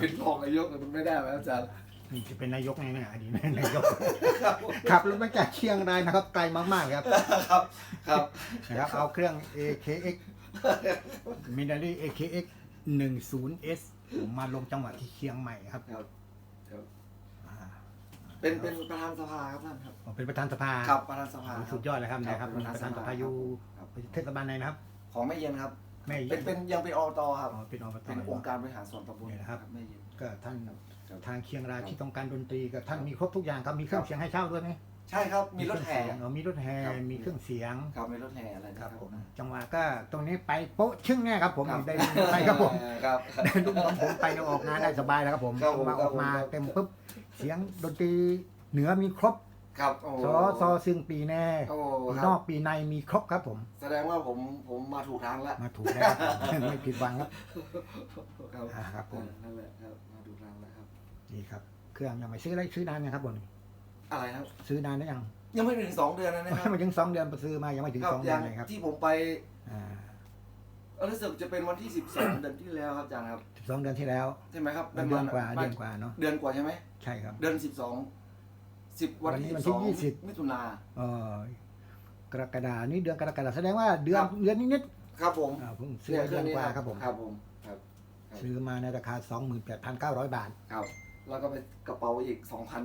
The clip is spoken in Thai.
เป็นรองนายกมันไม่ได้ไหมอาจารย์นี่จะเป็นนายกไงเนี่ยอดีตนายกครับขับรถมาจากเชียงรายนะครับไกลมากๆครับครับครับนะครับเอาเครื่อง AKX m i n a r y AKX 10S ผมมาลงจังหวัดที่เชียงใหม่ครับครับครับ อ่าเป็นเป็นประธานสภาครับท่านครับผมเป็นประธานสภาครับประธานสภาโอ้ครับสุดยอดเลยครับนะครับครับประธานสภาอยู่ครับเทศบาลไหนนะครับ ของแม่เย็นครับ แม่เป็นเป็นยังเป็นอบตครับ อ๋อเป็นอบต เป็นองค์การบริหารส่วนตำบลนี่นะครับ แม่เย็น ก็ท่านครับ ทางเชียงรายที่ต้องการดนตรีกับท่านมีครบทุกอย่างครับมีเครื่องเสียงให้เช่าด้วยไหมใช่ครับ มีรถแห่เคองเสียงอ๋อมีรถแห่ครับ มีเครื่องเสียง ครับมีรถแห่อะไรนะคครัรับบผมจังหวะก็ตรงนี้ไปโป๊ะชึ่งแน่ครับผมครับได้ไปครับผมครับ ได้ลูกน้องผมไปออกงานได้สบายแล้วครับผมครับผมมาออกมาครับผม เต็มปุ๊บเสียงดนตรีเหนือมีครบ ครับโอ้ซอซอซึ่งปีแน่โอ้ปีคนรัอบกปีในมีครบครับผม แสดงว่าผมผมมาถูกทางแล้ว มาถูกแล้วครับผมไม่ผิดหวังครับ ครับอ่าครับผมเออนั่นแหละครับมาถูกทางแล้วครับ นี่ครับ เครื่องยังไม่ซื้ออะไรซื้อนานยังครับผมอะไรครับ ซื้อนานหรือยังยังไม่ถึงสองเดือนนะนะครัยังไม่ถึงสองเดือนไปซื้อมายังไม่ถึงครับสองเดืยัอนเลยครับที่ผมไปอ่าเออรู้สึกจะเป็นวันที่สิบสองเดือนที่แล้วครับอาจารย์ครับสิบสองเดือนที่แล้วใช่ไหมครับเดือนกว่าเดือนกว่าเนาะเดือนกว่าใช่ไหมใช่ครับ เดือนสิบสอง สิบวันวันนี้ที่วันสที่องยี่สิบ มิถุนาเออกรกฎานี่เดือนกรกฎาแสดงว่าเดือนครับเดือนนิดครับผมๆอ่าเพิ่งซื้อเดือนกว่าครับผม ครับผมครับ ซื้อมาในราคา 28,900 บาท ครับ แล้วก็ไปกระเป๋าอีกสองพัน